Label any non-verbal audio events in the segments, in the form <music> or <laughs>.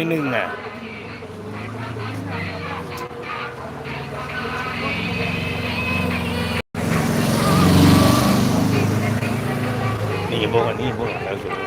นิดนึงอะนี่บอกอันนี้บอกเราสุด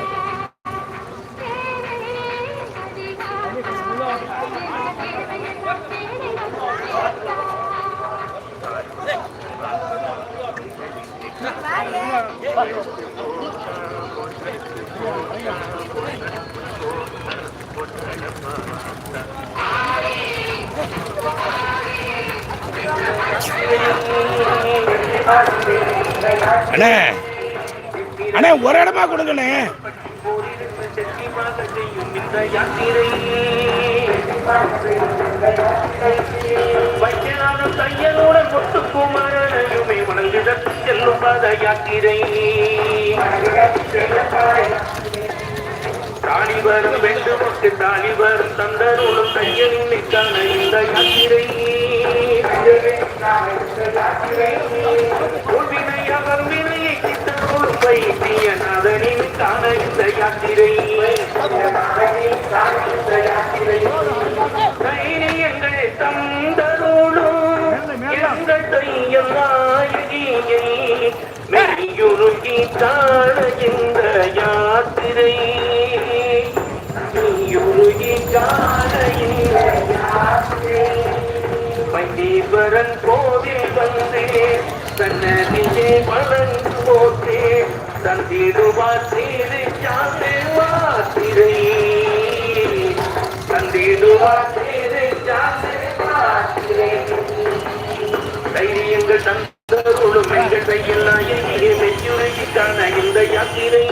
ஒரு இடமா கொடுங்கண்ணே. வைத்தியநாதன் தையலுடன் முத்துக்குமாரனையுமே வணங்குதற்கு செல்லும் பாத யாத்திரை தாலிபரும் வேண்டுமக்கு தாலிபரும் தந்தருளும் தையலின் காண இந்த யாத்திரை. உள்வினை அவர் வினையை சித்தருளும் வைத்தியநாதனின் காண யாத்திரை தைரியங்கள் தந்தருளும் எங்கள் தையல் நாயகியை மெய்யுருகி காண யாத்திரை மெய்யுருகி காண யாத்திரை பண்டீஸ்வரன் கோவில் வந்தே தன்னதிலே வளர்ந்து போட்டே தந்திடுவார் சீரு சாந்தே மாத்திரை தந்திடுவார் சீரு சாந்தே மாத்திரை தைரியங்கள் தந்தருளும் எங்கள் கையில் நாயகியே மெய்யுரைக்கான இந்த யாத்திரை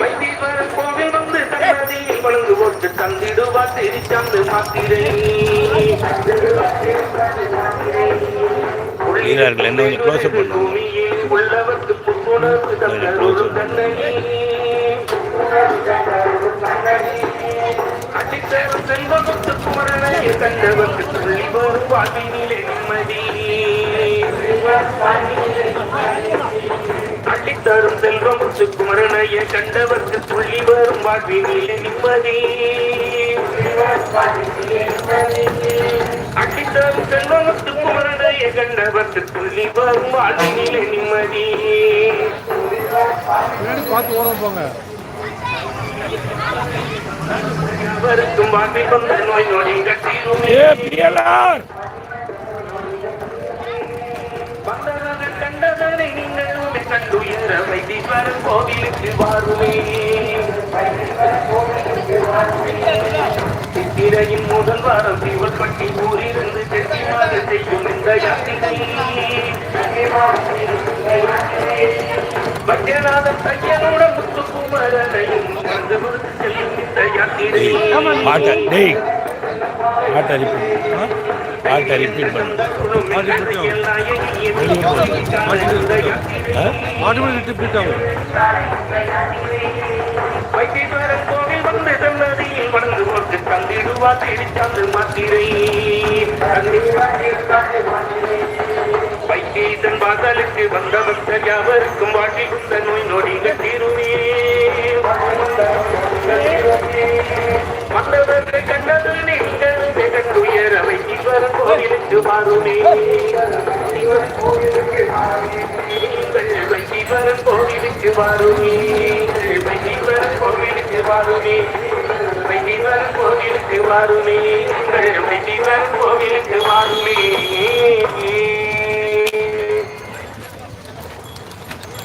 வைத்தீஸ்வரன் கோவில் வந்து தன்னதியில் வழங்கு போட்டு தந்திடுவார் தெரிச்சாந்து மாத்திரை. வீரர்கள் என்ன கொஞ்சம் close up பண்ணுங்க. பூமியில் உள்ளவர்க்கு புத்துணர்வு கண்டவர்க்கு சொல்லி வரும் வாழ்வினிலே நிம்மதி குமரனைய கண்டவர்க்கு வரும் வாழ்வினிலே நிம்மதி அடித்தரும் செல்வமுத்து குமரனைய கண்டவர்க்கு சொல்லி வரும் வாழ்வினிலே நிம்மதி. பார்த்து ஓரம் போங்க. அவருக்கும் வாழ்வில் வந்த நோய் நொடி கட்டிடுமே கண்டுயர வைத்தீஸ்வரன் கோவிலுக்கு வாருமே. சித்திரையின் முதல் வாரம் தீவல்பட்டி ஊரிலிருந்து தெற்கிமாக செய்யும் இந்த யாத்திரை. பத்யநாதன் தையனோட முத்துக்குமரனையும் கண்டு கொடுத்து செல்லும் இந்த யாத்திரை. பாட்டை ரிப்பீட் ரிப்பீட் பண்ணு ஆகும் வைத்தீஸ்வரன் கோவில் தந்திடுவா தேடிச்சாந்து மாத்திரை. வைத்தீசன் வாசலுக்கு வந்த பக்தர் யாவருக்கும் வாட்டி கொண்ட நோய் நொடிகள் தீருமே. வந்தவர்கள் கண்டது நீங்கள் வெகுயர வைத்தீஸ்வரன் கோவிலுக்கு வாருமே வைத்தீஸ்வரன் கோயிலுக்கு மாறுமே. வைத்தீஸ்வரன் கோவிலுக்கு வாருமே வைத்தீஸ்வரன் கோவிலுக்கு வாருமே வைத்தீஸ்வரன் கோவிலுக்கு வாருமே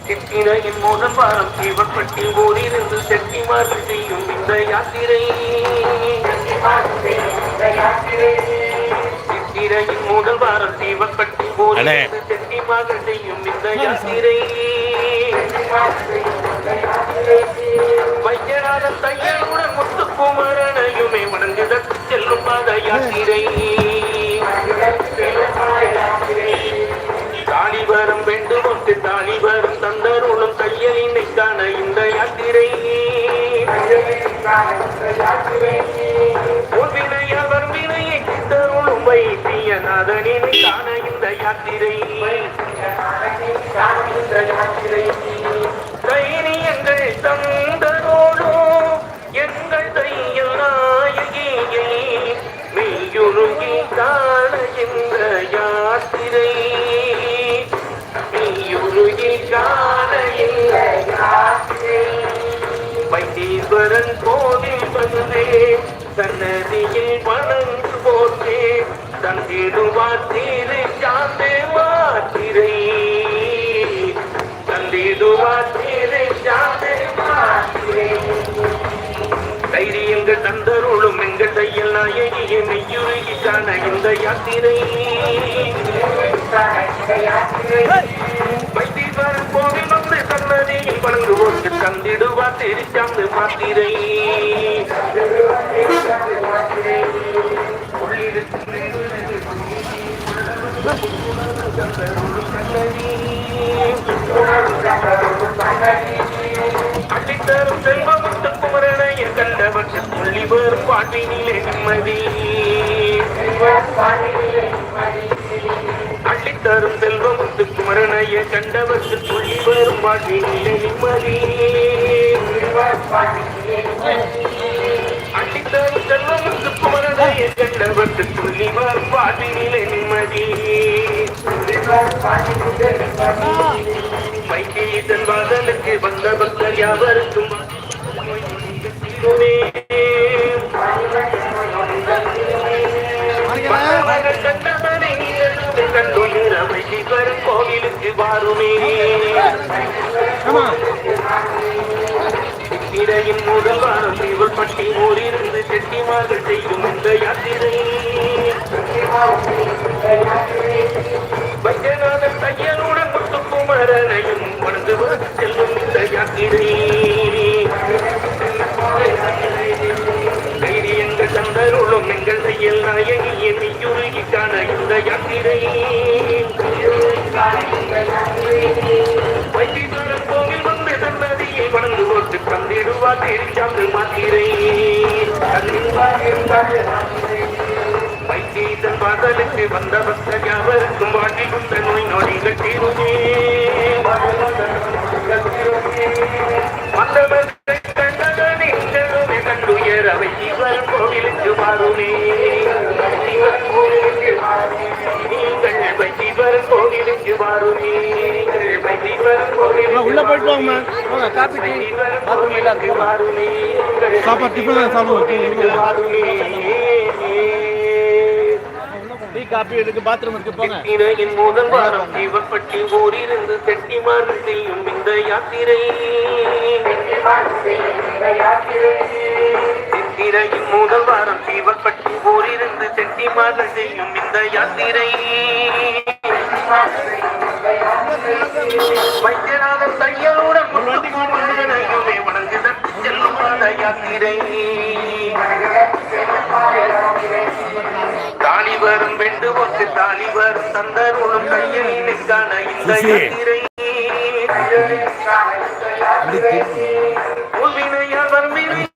சித்திரையின் முதல் வாரம் தீவப்பட்டி ஊரிலிருந்து செட்டிமாறு செய்யும் இந்த யாத்திரை சித்திரையின் முதல் வாரம் தீவப்பட்டி அண்ணே. செட்டி செட்டிமாக செய்யும் இந்த யாத்திரை வைத்தியநாதன் தையலுடன் முத்துக்குமரனையுமே வணங்குதற்கு செல்லும் பாத யாத்திரை தாலிபரம் வேண்டுமொட்டு தாலிபரம் தந்தருளும் தையலினை காண இந்த யாத்திரை. உன்வினையவர் வினையை சித்தருளும் வைத்தியநாதனின் காண இந்த யாத்திரை. தந்தரோடு எங்கள் தையல் நாயகியை மெய்யுருகி காண என்ற யாத்திரை மெய்யுருகி காண என்ற யாத்திரை வைத்தீஸ்வரன் கோவில் வந்தே சன்னதியில் வணங்கு போற்றே தந்திடுவார் தீரு சாந்தே மாத்திரை. தந்திடுவார் தீரு சாந்தே தைரியங்கள் தந்தருளும் எங்கள் தையல் நாயகியை மெய்யுருகி காண இந்த யாத்திரை. வைத்தீஸ்வரன் கோவில் வந்து சன்னதியில் வணங்குவோருக்கு தந்திடுவார் தெரிச்சாந்து மாத்திரை. அள்ளித்தரும் செல்வம் சிவர் துள்ளி வரும் பாட்டினிலே நிம்மதி அள்ளித்தரும் செல்வம் குமரனைய கண்டவற்று துள்ளி வரும் பாட்டினிலே நிம்மதி அள்ளித்தரும் செல்வம் குமரனைய கண்டவற்று துள்ளி வரும் பாட்டினிலே நிம்மதி. வைத்தீசன் வாசலுக்கு வந்த பக்தர் யாவருக்கும் கண்டுயிர வைத்தீஸ்வரன் கோவிலுக்கு வாருமே. இறையின் முதல் வாரம் தீவல்பட்டி ஊரிலிருந்து செட்டிமார்கள் செய்யும் இந்த யாத்திரை. வைத்தியநாதன் தையலுடன் முத்துக்குமரனையும் வணங்கு செல்லும் இந்த யாத்திரை. அருளும் எங்கள் செயல் நாயகியை மெய்யுருகி காண இந்த யாத்திரை வைத்தீஸ்வரன் கோவில் வந்து சன்னதியை வணங்கு போட்டு தந்திடுவார் தெரிஞ்சாந்து மாத்திரை. வைத்தீசன் பாதலுக்கு வந்த பக்தர் யாவருக்கும் வாட்டி கொண்ட நோய் நொடிகள் தீருமே உள்ள போயிட்டு வாங்க வாங்க காப்பி டீ பாத்ரூம் எல்லாம் சாப்பாடு டிஃபன் சாப்பிடுவோம். டீ காப்பி இருக்கு பாத்ரூம் இருக்கு போங்க. இறையின் முதல் வாரம் தீவப்பட்டி ஊரிலிருந்து செட்டிமார்கள் செய்யும் இந்த யாத்திரை. சித்திரையின் முதல் வாரம் தீவப்பட்டி ஊரிலிருந்து செட்டிமார்கள் செய்யும் இந்த யாத்திரை. வைத்தியநாதன் முத்துக்குமரனையுமே வணங்குதல் செல்லும் யாத்திரை. தாலி வரும் வெண்டு ஒத்து தாலி வரும் தந்தருளும் கையிலுக்கான இந்த. யாத்திரை. உள்வினையால் வறுமையை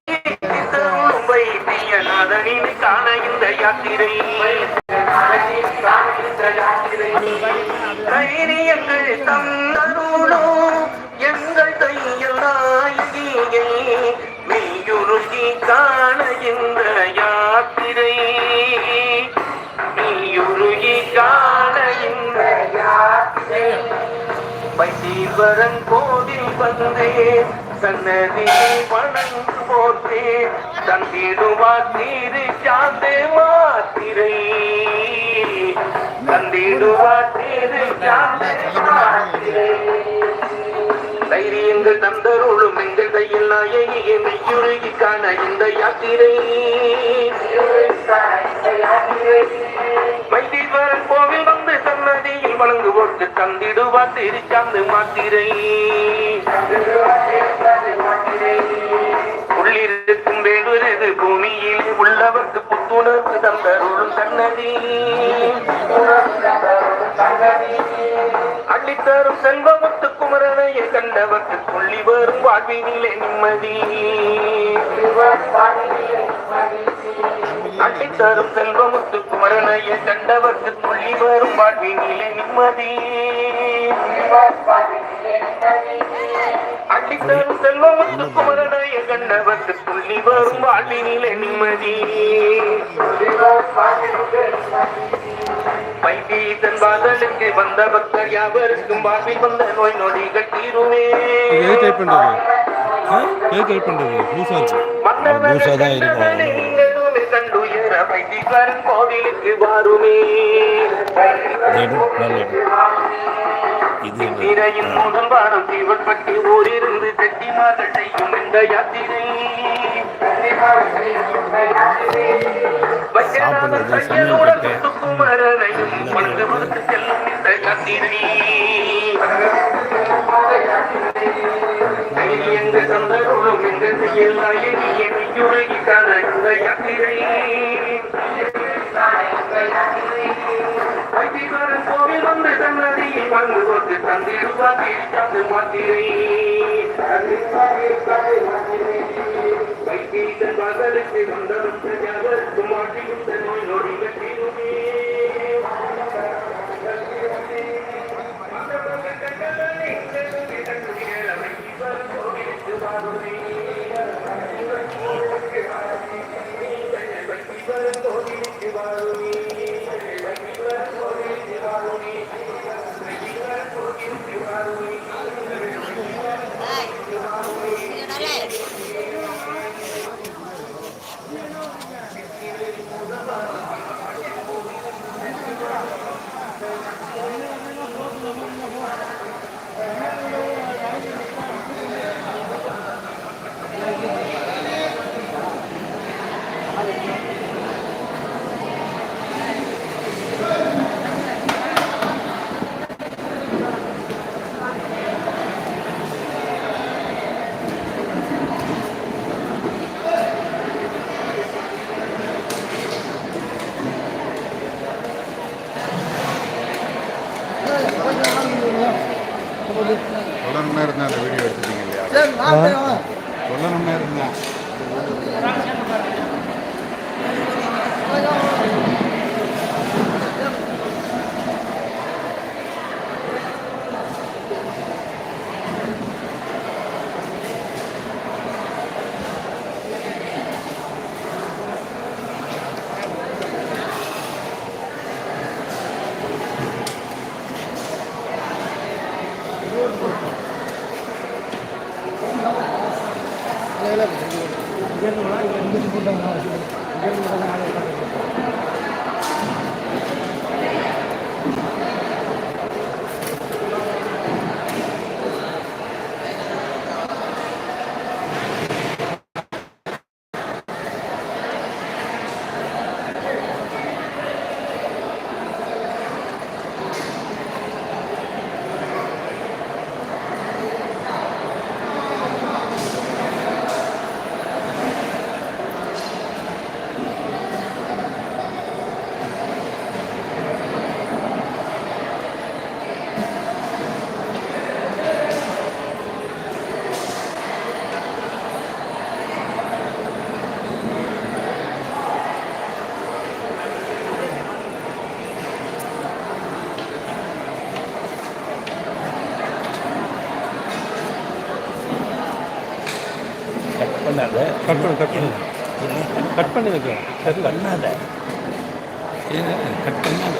தருளும் வைத்தியநாதனின் காண இந்த யாத்திரை. தைரியங்கள் தந்தருளோ எங்கள் தையல் நாயகியை மெய்யுருகி காண இந்த யாத்திரை. மெய்யுருகி காண இந்த யாத்திரை. வைத்தீஸ்வரன் கோவில் வந்தே சன்னதியை வணங்கு போற்றே தந்திடுவார் நீரு சாந்தே மாத்திரை. தந்திடுவார் தைரியங்கள் தந்தருளும் எங்கள் கையில் நாயகியை மெய்யுருகி காண இந்த யாத்திரை. வைத்தீஸ்வரன் கோவில் வந்து சன்னதியில் வழங்குவோர்க்கு தந்திடுவார் திருச்சாந்து மாத்திரை. உள்ளிருக்கும் வேண்டுவது பூமியில் உள்ளவர்க்கு புத்துணர்வு தந்தருளும் சன்னதி. அள்ளித்தரும் செல்வமுத்து குமரனையை கண்டவர்க்கு சொல்லி வரும் வாழ்வினிலே நிம்மதி. அள்ளித்தரும் செல்வமுத்து குமரனையை கண்டவர்க்கு சொல்லி வரும் வாழ்வினிலே நிம்மதி. அள்ளித்தரும் செல்வமுத்து குமரனையை கண்டவர்க்கு சொல்லி வரும் வாழ்வினிலே நிம்மதி. வைத்தீசன் வாசலுக்கு வந்த பக்தர் யாவருக்கும் வாழ்வில் வந்த நோய் நொடிகள் தீருவே டைப் பண்றது இருக்கு. தான் இருக்கும். வைத்தீஸ்வரன் கோவிலுக்கு வாருமே. திரையின் முதல் வாரம் தீவன்பட்டு ஓரிருந்து செட்டிமார்கள் செய்யும் இந்த யாத்திரை. குமரனையும் மணந்து மறுத்து செல்லும் இந்த யாத்திரை. எங்க சந்தருளும் எங்க செயல் நாயகி எண்ணியுறகிக்கான இந்த யாத்திரை வைத்தீஸ்வரன் கோவில் வந்து சன்னதியில் பங்கு கொண்டு தந்திருவா தீர்த்தாந்து மாத்திரை வைத்தீசன் மகளுக்கு வந்தரும் பிரஜாவருக்கு Gel buradan abi. Buradan abi. பண்ணாத கட் பண்ணு கட் பண்ணு. கட் பண்ணி வைக்க தெரியல பண்ணாத. கட் பண்ணாத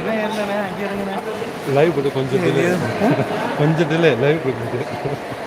என்ன இல்லைண்ணே அங்கே இருங்கண்ணே. லைவ் போட்டு கொஞ்சம் டிலே <laughs> கொஞ்சம் டிலே லைவ் போட்டு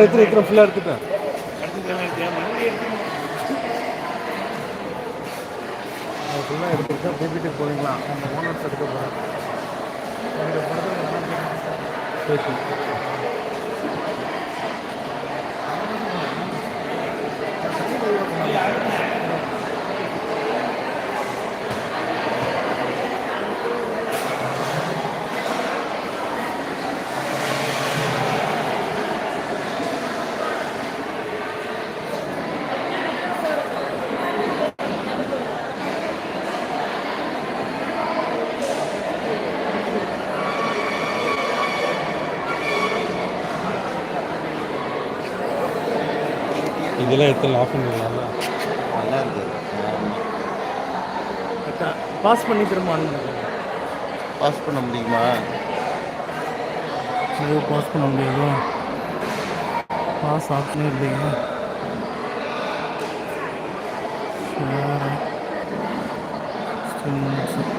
எத்தனை எத்தனை எத்தனை ஃபுல்லாக எடுத்துட்டேன் ஃபுல்லாக எடுத்துக்கிட்டா பேசிட்டு போவீங்களா அந்த ஓனர்ஸ் எடுக்க போகிறேன் பேசி இதெல்லாம் எத்தனை ஆஃப் பண்ணிடலாம்ல. நல்லா இருக்கு பாஸ் பண்ணி திரும்ப பாஸ் பண்ண முடியுமா? ஐயோ பாஸ் பண்ண முடியாதோ? பாஸ் ஆப்ஷனே இல்லைங்க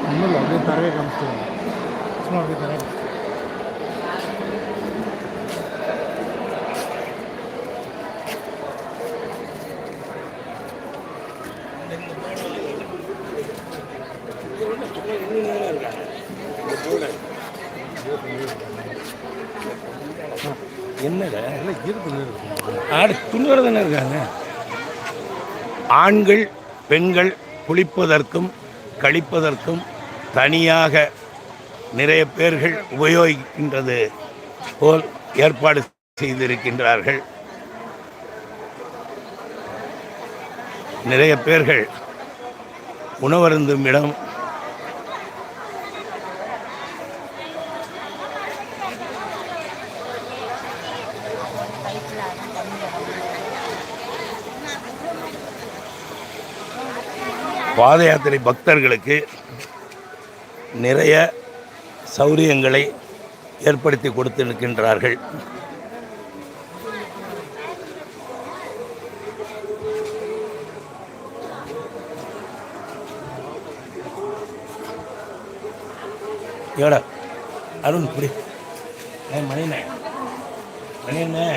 ஒன்றும் இல்லை அப்படியே தரவே காமிச்சிடுங்க சும்மா அப்படியே தரவே என்னடா இல்லை இருக்குது ஆடு இருக்காங்க ஆண்கள் பெண்கள் குளிப்பதற்கும் கழிப்பதற்கும் தனியாக நிறைய பேர்கள் உபயோகிக்கின்றது போல் ஏற்பாடு செய்திருக்கின்றார்கள். நிறைய பேர்கள் உணவருந்தும் இடம் பாத யாத்திரை பக்தர்களுக்கு நிறைய சௌரியங்களை ஏற்படுத்தி கொடுத்திருக்கின்றார்கள். ஏடா அருண் புரி ஏ மணிண்ணே மணிண்ணே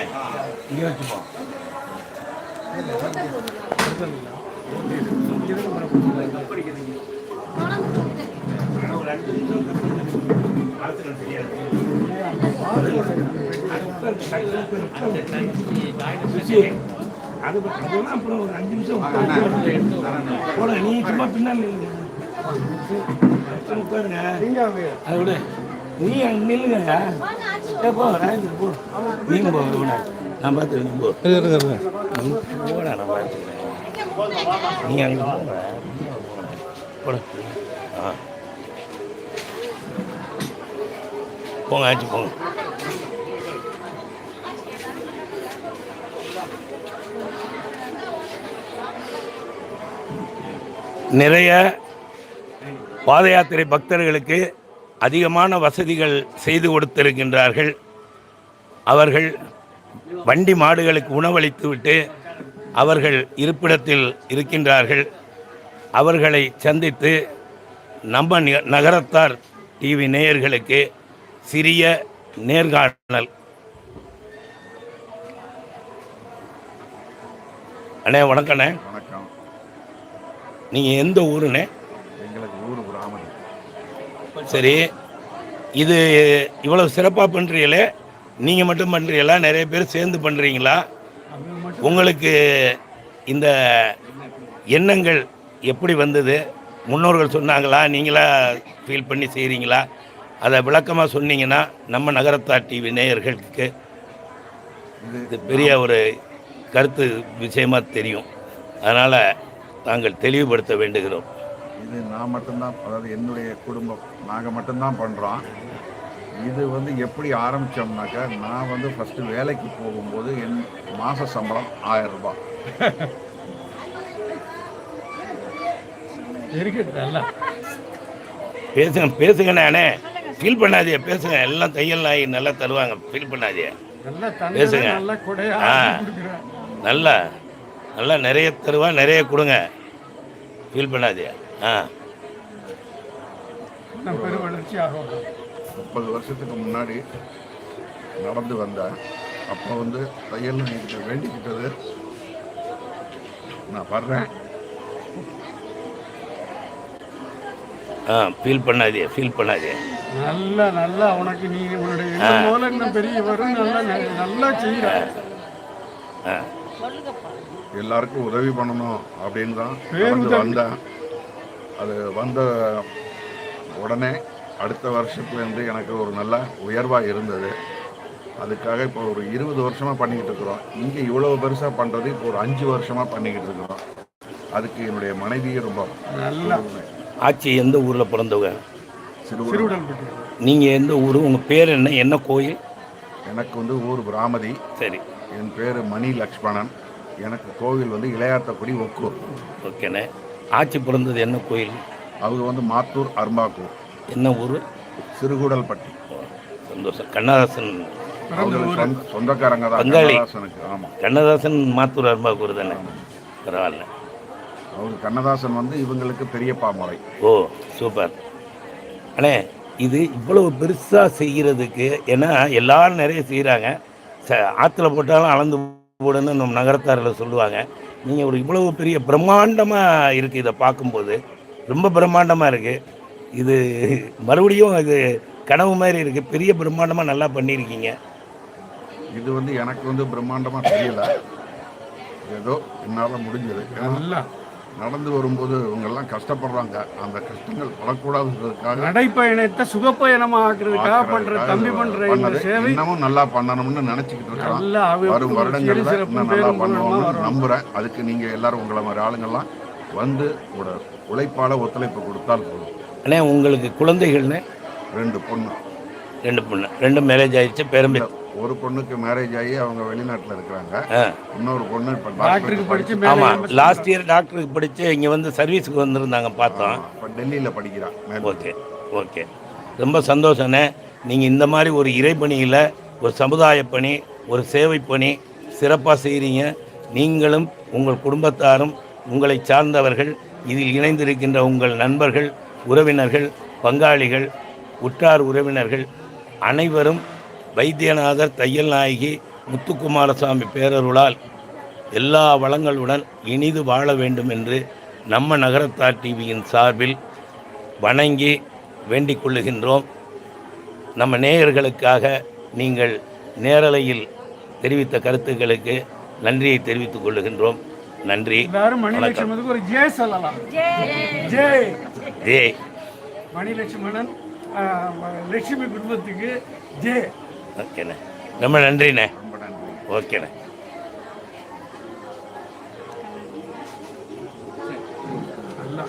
இங்கே வச்சுப்போம் அது அதெல்லாம் அப்புறம் ஒரு அஞ்சு நிமிஷம். போட நீ சும்மா நில்லுங்க. உட்காருங்க அதை விடு நீ அங்க நில்லுங்க ஏ போ ராஜேந்திர போ நீங்க போ. நான் பார்த்துக்கிறேன் நீ போ போடா நான் பார்த்துக்கிறேன் நீங்க அங்கே போங்க. போட ஆ போங்க ஆச்சு போங்க. நிறைய பாத யாத்திரை பக்தர்களுக்கு அதிகமான வசதிகள் செய்து கொடுத்திருக்கின்றார்கள். அவர்கள் வண்டி மாடுகளுக்கு உணவளித்துவிட்டு அவர்கள் இருப்பிடத்தில் இருக்கின்றார்கள். அவர்களை சந்தித்து நம்ம நகரத்தார் டிவி நேயர்களுக்கு சிறிய நேர்காணல். அண்ணே வணக்கண்ணே வணக்கம். நீங்கள் எந்த ஊருண்ணே? எங்களுக்கு ஊர் கிராமம் சரி. இது இவ்வளவு சிறப்பாக பண்ணுறீங்களே நீங்கள் மட்டும் பண்ணுறீங்களா நிறைய பேர் சேர்ந்து பண்ணுறீங்களா உங்களுக்கு இந்த எண்ணங்கள் எப்படி வந்தது? முன்னோர்கள் சொன்னாங்களா? நீங்களா ஃபீல் பண்ணி செய்கிறீங்களா அதை விளக்கமாக சொன்னீங்கன்னா நம்ம நகரத்தார் டிவி நேயர்களுக்கு இது பெரிய ஒரு கருத்து விஷயமாக தெரியும். அதனால் நாங்கள் தெளிவுபடுத்த வேண்டுகிறோம். இது நான் மட்டும்தான் அதாவது என்னுடைய குடும்பம் நாங்கள் மட்டும்தான் பண்ணுறோம் இது வந்து எப்படி ஆரம்பித்தோம்னாக்கா நான் வந்து ஃபஸ்ட்டு வேலைக்கு போகும்போது என் மாத சம்பளம் ஆயிரம் ரூபாய். பேசுங்க பேசுங்க நானே. ஃபீல் பண்ணாதீங்க பேசுங்க. எல்லாம் தையல் நாய் நல்லா தருவாங்க ஃபீல் நல்லா பேசுங்க. ஆ. நல்லா நல்லா நிறைய தருவா நிறைய கொடுங்க. ஃபீல் பண்ணாதீங்க. ஆ. பெரும் வளர்ச்சி ஆகும். முப்பது வருஷத்துக்கு முன்னாடி நடந்து வந்தேன். அப்போ வந்து தையல் நீக்கிட்ட வேண்டிக்கிட்டது. நான் வர்றேன். ஆ ஃபீல் பண்ணாதே ஃபீல் பண்ணாதே. நல்லா நல்லா உனக்கு நீ உன்னுடைய போல இன்னும் பெரிய வரும். நல்லா நல்லா செய்யற எல்லாருக்கும் உதவி பண்ணணும் அப்படின்னு தான் வந்தேன். அது வந்த உடனே அடுத்த வருஷத்துலேருந்து எனக்கு ஒரு நல்ல உயர்வாக இருந்தது. அதுக்காக இப்போ ஒரு இருபது வருஷமாக பண்ணிக்கிட்டு இருக்கிறோம். இங்கே இவ்வளோ பெருசாக பண்ணுறது இப்போ ஒரு அஞ்சு வருஷமாக பண்ணிக்கிட்டு இருக்கிறோம். அதுக்கு என்னுடைய மனைவியே ரொம்ப நல்லா ஆச்சி எந்த ஊரில் பிறந்தவங்க? சிறுவன் திருவிடல்பட்டி நீங்கள் எந்த ஊர்? உங்கள் பேர் என்ன? என்ன கோயில்? எனக்கு வந்து ஊர் பிராமதி. சரி. என் பேர் மணி லக்ஷ்மணன். எனக்கு கோவில் வந்து இளையாத்தக்குடி ஒக்கூர். ஓகேண்ணே. ஆச்சி பிறந்தது என்ன கோயில்? அவங்க வந்து மாத்தூர் அரும்பாக்கூர். என்ன ஊர்? சிறுகுடல்பட்டி. சந்தோஷம். கண்ணதாசன். சொந்தக்காரங்க தான். பங்காளி. ஆமாம் கண்ணதாசன் மாத்தூர் அரும்பாக்கூர் தானே? பரவாயில்ல. அவங்க கண்ணதாசன் வந்து இவங்களுக்கு பெரியப்பா முறை. ஓ சூப்பர். அண்ணே இது இவ்வளவு பெருசாக செய்கிறதுக்கு ஏன்னா எல்லாரும் நிறைய செய்கிறாங்க ச ஆற்றுல போட்டாலும் அளந்து போடுன்னு நம்ம நகரத்தாரில் சொல்லுவாங்க. நீங்கள் ஒரு இவ்வளவு பெரிய பிரம்மாண்டமாக இருக்குது இதை பார்க்கும்போது. ரொம்ப பிரம்மாண்டமாக இருக்குது இது மறுபடியும் இது கனவு மாதிரி இருக்குது பெரிய பிரம்மாண்டமாக நல்லா பண்ணியிருக்கீங்க. இது வந்து எனக்கு வந்து பிரம்மாண்டமாக தெரியல. ஏதோ என்னால் முடிஞ்சது. நல்லா. நடந்து வரும்போது இவங்கெல்லாம் கஷ்டப்படுறாங்க. அந்த கஷ்டங்கள் படக்கூடாதுன்றதுக்காக நடைப்பயணத்தை சுகப்பயணமா ஆக்குறதுக்காக பண்ற தம்பி பண்ற இந்த பண்ணது. சேவை இன்னமும் நல்லா பண்ணணும்னு நினைச்சுக்கிட்டு அவ- வரும் வருடங்கள்ல இன்னும் நல்லா பண்ணுவோம்னு வரணும். நம்புறேன். அதுக்கு நீங்க எல்லாரும் உங்களை மாதிரி ஆளுங்கெல்லாம் வந்து உங்களோட உழைப்பால ஒத்துழைப்பு கொடுத்தால் போதும். அண்ணே உங்களுக்கு குழந்தைகள்னு? ரெண்டு பொண்ணு. ரெண்டு பொண்ணு. ரெண்டும் மேரேஜ் ஆயிடுச்சு பேரம்பி ஒரு பொண்ணுக்கு மேரேஜ் ஆகி அவங்க வெளிநாட்டுல இருக்கிறாங்க. இன்னொரு பொண்ணு இப்ப டாக்டருக்கு படிச்சு ஆமாம் லாஸ்ட் இயர் டாக்டருக்கு படித்து இங்கே வந்து சர்வீஸுக்கு வந்திருந்தாங்க பார்த்தோம். இப்ப டெல்லியில படிக்கிறா மேல் ஓகே ஓகே. ரொம்ப சந்தோஷண்ணே நீங்கள் இந்த மாதிரி ஒரு இறைப்பணியில் ஒரு சமுதாய பணி ஒரு சேவை பணி சிறப்பாக செய்கிறீங்க நீங்களும் உங்கள் குடும்பத்தாரும் உங்களை சார்ந்தவர்கள் இதில் இணைந்திருக்கின்ற உங்கள் நண்பர்கள் உறவினர்கள் பங்காளிகள் உற்றார் உறவினர்கள் அனைவரும் வைத்தியநாதர் தையல் நாயகி முத்துக்குமாரசாமி பேரருளால் எல்லா வளங்களுடன் இனிது வாழ வேண்டும் என்று நம்ம நகரத்தார் டிவியின் சார்பில் வணங்கி வேண்டிக் கொள்ளுகின்றோம். நம்ம நேயர்களுக்காக நீங்கள் நேரலையில் தெரிவித்த கருத்துக்களுக்கு நன்றியை தெரிவித்துக் கொள்ளுகின்றோம். நன்றி. எல்லாரும் மணிலட்சுமனுக்கு ஒரு ஜே சொல்லலாம். ஜே ஜே மணிலட்சுமணன் லட்சுமி குடும்பத்துக்கு ஜே ஓகேண்ணே. ரொம்ப நன்றிண்ணே. ஓகேண்ணே. நல்லா.